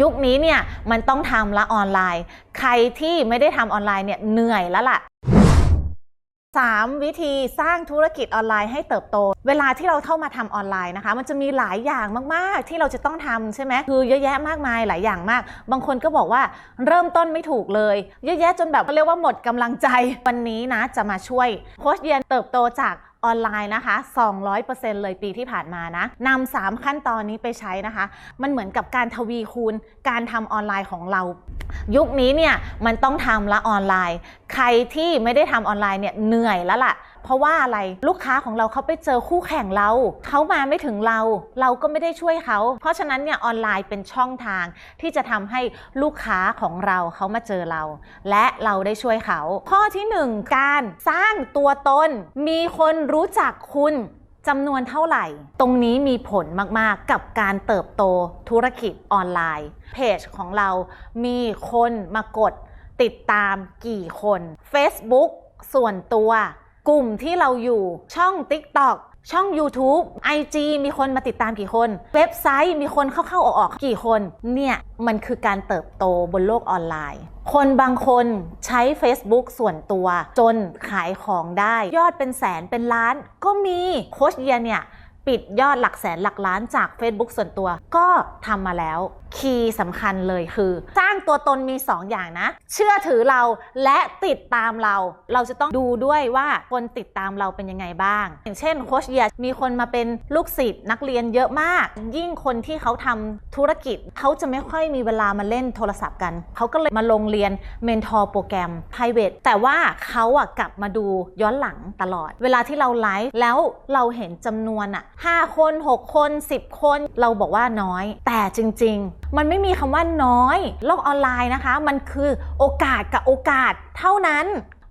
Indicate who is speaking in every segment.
Speaker 1: ยุคนี้เนี่ยมันต้องทำละออนไลน์ ใครที่ไม่ได้ทำออนไลน์เนี่ยเหนื่อยแล้วล่ะ 3 วิธีสร้างธุรกิจออนไลน์ให้เติบโต เวลาที่เราเข้ามาทำออนไลน์นะคะ มันจะมีหลายอย่างมาก ๆ ที่เราจะต้องทำใช่ไหมคือเยอะแยะมากมายหลายอย่างมาก บางคนก็บอกว่าเริ่มต้นไม่ถูกเลย เยอะแยะจนแบบเรียกว่าหมดกำลังใจ วันนี้นะจะมาช่วยโค้ชเยียนเติบโตจาก ออนไลน์นะคะ 200%เลยปีที่ผ่านมานะนำา3ขั้นตอนนี้ไปใช้นะคะ มันเหมือนกับการทวีคูณการทำออนไลน์ของเรา ยุคนี้เนี่ยมันต้องทำละออนไลน์ ใครที่ไม่ได้ทำออนไลน์เนี่ยเหนื่อยแล้วล่ะ เพราะว่าอะไรลูกค้าของเราเขาไปเจอคู่แข่งเรา เขามาไม่ถึงเรา เราก็ไม่ได้ช่วยเขา เพราะฉะนั้นเนี่ยออนไลน์เป็นช่องทางที่จะทำให้ลูกค้าของเราเขามาเจอเรา และเราได้ช่วยเขา ข้อที่หนึ่งการสร้างตัวตน มีคนรู้จักคุณจำนวนเท่าไหร่ ตรงนี้มีผลมาก ๆ กับการเติบโตธุรกิจออนไลน์ เพจของเรามีคนมากดติดตามกี่คน Facebook ส่วนตัว กลุ่มที่เราอยู่ช่อง TikTok ช่อง YouTube IG มีคนมาติดตามกี่คน เว็บไซต์มีคนเข้าๆออกๆกี่คน เนี่ยมันคือการเติบโตบนโลกออนไลน์ คนบางคนใช้ Facebook ส่วนตัว จนขายของได้ ยอดเป็นแสนเป็นล้านก็มีโคชเยียเนี่ย ปิดยอดหลักแสนหลักล้านจาก Facebook ส่วนตัว ก็ทำมาแล้ว คีย์สำคัญเลยคือ สร้างตัวตนมี 2 อย่างนะ เชื่อถือเราและติดตามเรา เราจะต้องดูด้วยว่าคนติดตามเราเป็นยังไงบ้าง อย่างเช่นโคชเยียมีคนมาเป็นลูกศิษย์นักเรียนเยอะมาก ยิ่งคนที่เขาทำธุรกิจเขาจะไม่ค่อยมีเวลามาเล่นโทรศัพท์กัน เขาก็เลยมาลงเรียนเมนทอร์โปรแกรม private แต่ว่าเขาอะกลับมาดูย้อนหลังตลอด เวลาที่เราไลฟ์แล้วเราเห็นจำนวนอะ5 คน 6 คน 10 คน เราบอกว่าน้อย แต่จริง ๆ มันไม่มีคำว่าน้อย โลกออนไลน์นะคะ มันคือโอกาสกับโอกาสเท่านั้น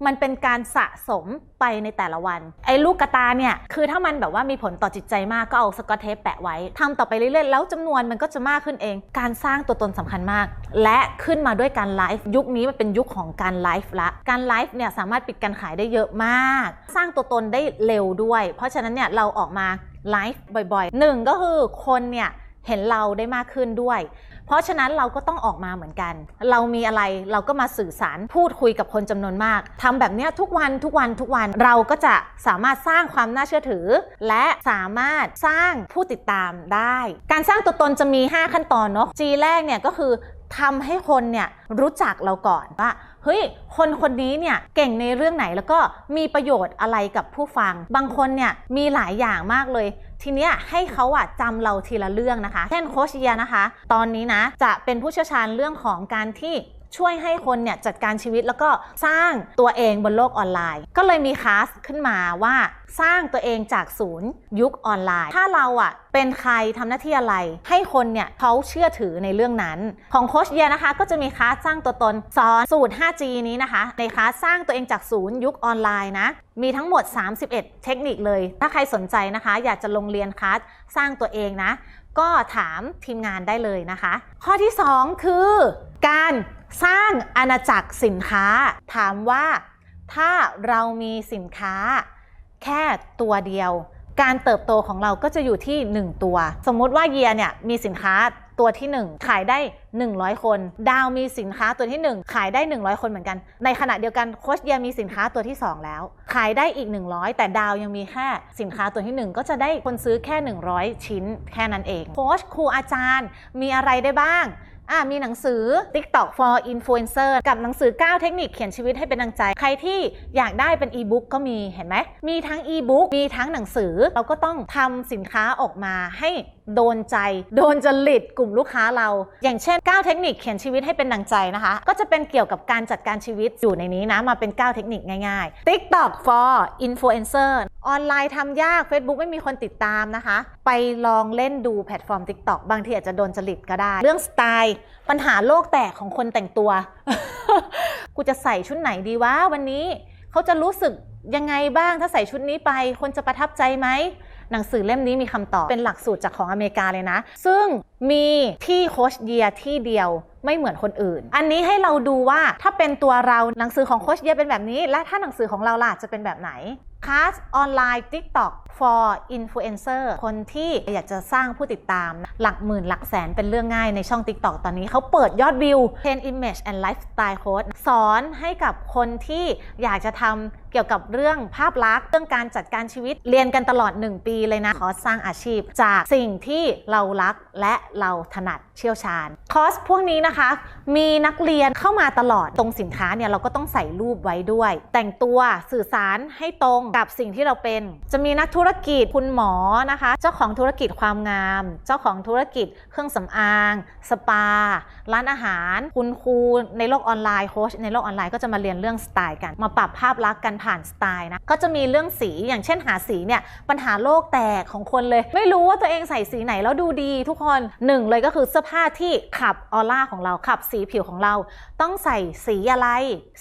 Speaker 1: มันเป็นการสะสมไปในแต่ละวัน ไอ้ลูกกระตาเนี่ย คือถ้ามันแบบว่ามีผลต่อจิตใจมากก็เอาสกอตเทปแปะไว้ทำต่อไปเรื่อยๆ แล้วจำนวนมันก็จะมากขึ้นเอง การสร้างตัวตนสำคัญมาก และขึ้นมาด้วยการไลฟ์ยุคนี้มันเป็นยุคของการไลฟ์ละ การไลฟ์เนี่ยสามารถปิดการขายได้เยอะมาก สร้างตัวตนได้เร็วด้วย เพราะฉะนั้นเนี่ยเราออกมา ไลฟ์บ่อยๆหนึ่งก็คือคนเนี่ยเห็นเราได้มากขึ้นด้วย เพราะฉะนั้นเราก็ต้องออกมาเหมือนกัน เรามีอะไรเราก็มาสื่อสารพูดคุยกับคนจำนวนมากทำแบบนี้ทุกวันทุกวันทุกวันเราก็จะสามารถสร้างความน่าเชื่อถือ และสามารถสร้างผู้ติดตามได้ การสร้างตัวตนจะมี 5 ขั้นตอนเนาะ G แรกเนี่ยก็คือ ทำให้คนเนี่ยรู้จักเราก่อนว่าเฮ้ยคนคนนี้เนี่ยเก่งในเรื่องไหนแล้วก็มีประโยชน์อะไรกับผู้ฟัง บางคนเนี่ยมีหลายอย่างมากเลย ทีเนี้ยให้เขาอะจำเราทีละเรื่องนะคะ เช่นโคชเยียนะคะ ตอนนี้นะจะเป็นผู้เชี่ยวชาญเรื่องของการที่ ช่วยให้คนเนี่ยจัดการชีวิตแล้วก็สร้างตัวเองบนโลกออนไลน์ ก็เลยมีคลาสขึ้นมาว่าสร้างตัวเองจากศูนย์ยุคออนไลน์ ถ้าเราอะเป็นใครทำหน้าที่อะไร ให้คนเนี่ยเขาเชื่อถือในเรื่องนั้น ของโคชเยียนะคะ ก็จะมีคลาสสร้างตัวตนสอนสูตร 5G นี้นะคะ ในคลาสสร้างตัวเองจากศูนย์ยุคออนไลน์นะมีทั้งหมด 31 เทคนิคเลย ถ้าใครสนใจนะคะ อยากจะลงเรียนคลาสสร้างตัวเองนะ ก็ถามทีมงานได้เลยนะคะ ข้อที่ 2 คือการ สร้างอาณาจักรสินค้า ถามว่าถ้าเรามีสินค้า แค่ตัวเดียว การเติบโตของเราก็จะอยู่ที่ 1 ตัว สมมุติว่าเยียเนี่ยมีสินค้าตัวที่ 1 ขายได้ 100 คน ดาวมีสินค้าตัวที่ 1 ขายได้ 100 คนเหมือนกัน ในขณะเดียวกันโคชเยียมีสินค้าตัวที่ 2 แล้ว ขายได้อีก 100 แต่ดาวยังมีแค่สินค้าตัวที่ 1 ก็จะได้คนซื้อแค่ 100 ชิ้น แค่นั้นเองโคชครูอาจารย์มีอะไรได้บ้าง อะมีหนังสือ TikTok for Influencer กับหนังสือ 9 เทคนิคเขียนชีวิตให้เป็นดังใจ ใครที่อยากได้เป็นอีบุ๊กก็มีเห็นไหม มีทั้งอีบุ๊กมีทั้งหนังสือ เราก็ต้องทำสินค้าออกมาให้โดนใจ โดนจริตกลุ่มลูกค้าเรา อย่างเช่น 9 เทคนิคเขียนชีวิตให้เป็นดังใจนะคะ ก็จะเป็นเกี่ยวกับการจัดการชีวิตอยู่ในนี้นะ มาเป็น 9 เทคนิคง่ายๆ TikTok for Influencer ออนไลน์ทำยาก Facebook ไม่มีคนติดตามนะคะ ไปลองเล่นดูแพลตฟอร์ม TikTok บางทีอาจจะโดนจริตก็ได้ เรื่องสไตล์ ปัญหาโลกแตกของคนแต่งตัว กูจะใส่ชุดไหนดีวะวันนี้เขาจะรู้สึกยังไงบ้างถ้าใส่ชุดนี้ไป คนจะประทับใจไหมหนังสือเล่มนี้มีคำตอบ เป็นหลักสูตรจากของอเมริกาเลยนะ ซึ่งมีที่โคชเยียที่เดียวไม่เหมือนคนอื่น อันนี้ให้เราดูว่าถ้าเป็นตัวเราหนังสือของโคชเยียเป็นแบบนี้ และถ้าหนังสือของเราล่ะจะเป็นแบบไหน คลาสออนไลน์ TikTok for influencer คนที่อยากจะสร้างผู้ติดตาม หลักหมื่นหลักแสนเป็นเรื่องง่ายในช่อง TikTok ตอนนี้เขาเปิดยอดวิว10 Image and Lifestyle Coach สอนให้กับคนที่อยากจะทำ เกี่ยวกับเรื่องภาพลักษณ์เรื่องการจัดการชีวิตเรียนกันตลอด 1 ปีเลยนะคอร์สสร้างอาชีพ จากสิ่งที่เรารักและเราถนัดเชี่ยวชาญคอร์สพวกนี้นะคะ มีนักเรียนเข้ามาตลอดตรงสินค้าเนี่ยเราก็ต้องใส่รูปไว้ด้วย แต่งตัวสื่อสารให้ตรงกับสิ่งที่เราเป็น จะมีนักธุรกิจคุณหมอนะคะ เจ้าของธุรกิจความงาม เจ้าของธุรกิจเครื่องสำอาง สปา ร้านอาหาร คุณครูในโลกออนไลน์โค้ชในโลกออนไลน์ก็จะมาเรียนเรื่องสไตล์กัน มาปรับภาพลักษณ์กันผ่านสไตล์นะก็จะมีเรื่องสีอย่างเช่นหาสีเนี่ยปัญหาโลกแตกของคนเลย ไม่รู้ว่าตัวเองใส่สีไหนแล้วดูดีทุกคนหนึ่งเลยก็คือเสื้อผ้าที่ขับออร่าของเราขับสีผิวของเรา ต้องใส่สีอะไร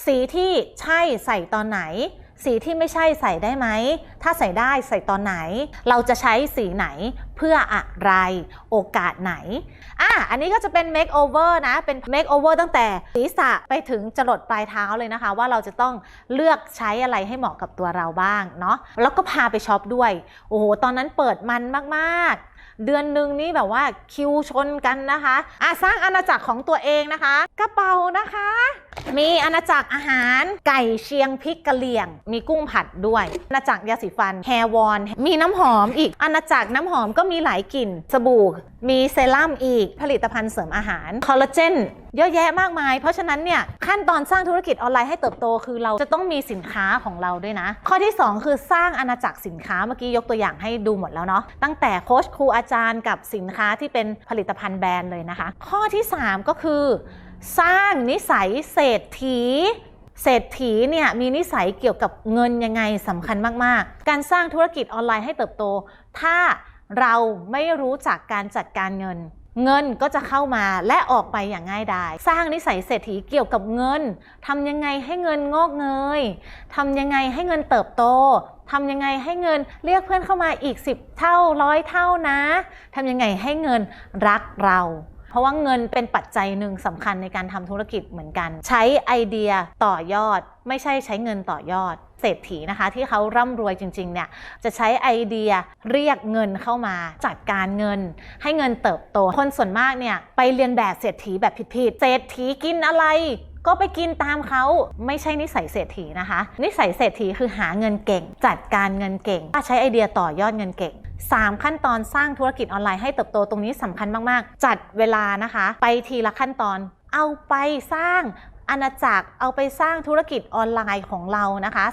Speaker 1: สีที่ใช่ใส่ตอนไหน สีที่ไม่ใช่ใส่ได้ไหม ถ้าใส่ได้ใส่ตอนไหน เราจะใช้สีไหนเพื่ออะไร โอกาสไหน อะ อันนี้ก็จะเป็น makeover นะ เป็น makeover ตั้งแต่ศีรษะไปถึงจรดปลายเท้าเลยนะคะ ว่าเราจะต้องเลือกใช้อะไรให้เหมาะกับตัวเราบ้างเนาะ แล้วก็พาไปช็อปด้วย โอ้โห ตอนนั้นเปิดมันมากๆ เดือนหนึ่งนี่แบบว่าคิวชนกันนะคะอะสร้างอาณาจักรของตัวเองนะคะกระเป๋านะคะ มีอาณาจักรอาหารไก่เชียงพริกกะเหรี่ยง มีกุ้งผัดด้วยอาณาจักรยาสีฟันแฮวอน มีน้ำหอมอีกอาณาจักรน้ำหอมก็มีหลายกลิ่นสบู่ มีเซรั่มอีกผลิตภัณฑ์เสริมอาหารคอลลาเจนเยอะแยะมากมาย เพราะฉะนั้นเนี่ยขั้นตอนสร้างธุรกิจออนไลน์ให้เติบโตคือเราจะต้องมีสินค้าของเราด้วยนะ ข้อที่ 2 คือสร้างอาณาจักรสินค้าเมื่อกี้ยกตัวอย่างให้ดูหมดแล้วเนาะตั้งแต่โค้ชครูอาจารย์กับสินค้าที่เป็นผลิตภัณฑ์แบรนด์เลยนะคะ ข้อที่ 3 ก็คือ สร้างนิสัยเศรษฐีเศรษฐีเนี่ยมีนิสัยเกี่ยวกับเงินยังไงสำคัญมาก ๆ การสร้างธุรกิจออนไลน์ให้เติบโต ถ้า เราไม่รู้จักการจัดการเงิน เงินก็จะเข้ามาและออกไปอย่างง่ายดาย สร้างนิสัยเศรษฐีเกี่ยวกับเงินทำยังไงให้เงินงอกเงยทำยังไงให้เงินเติบโตทำยังไงให้เงินเรียกเพื่อนเข้ามาอีก 10 เท่าร้อยเท่านะทำยังไงให้เงินรักเราเพราะว่าเงินเป็นปัจจัยหนึ่งสำคัญในการทำธุรกิจเหมือนกัน ใช้ไอเดียต่อยอด ไม่ใช่ใช้เงินต่อยอด เศรษฐีนะคะ ที่เขาร่ำรวยจริงๆเนี่ยจะใช้ไอเดียเรียกเงินเข้ามาจัดการเงิน ให้เงินเติบโต คนส่วนมากเนี่ยไปเรียนแบบเศรษฐีแบบผิดๆเศรษฐีกินอะไรก็ไปกินตามเขาไม่ใช่นิสัยเศรษฐีนะคะ นิสัยเศรษฐีคือหาเงินเก่ง จัดการเงินเก่งใช้ไอเดียต่อยอดเงินเก่ง 3 ขั้นตอนสร้างธุรกิจออนไลน์ให้เติบโตตรงนี้สำคัญมากๆ จัดเวลานะคะ ไปทีละขั้นตอน เอาไปสร้างอาณาจักรเอาไปสร้างธุรกิจออนไลน์ของเรานะคะ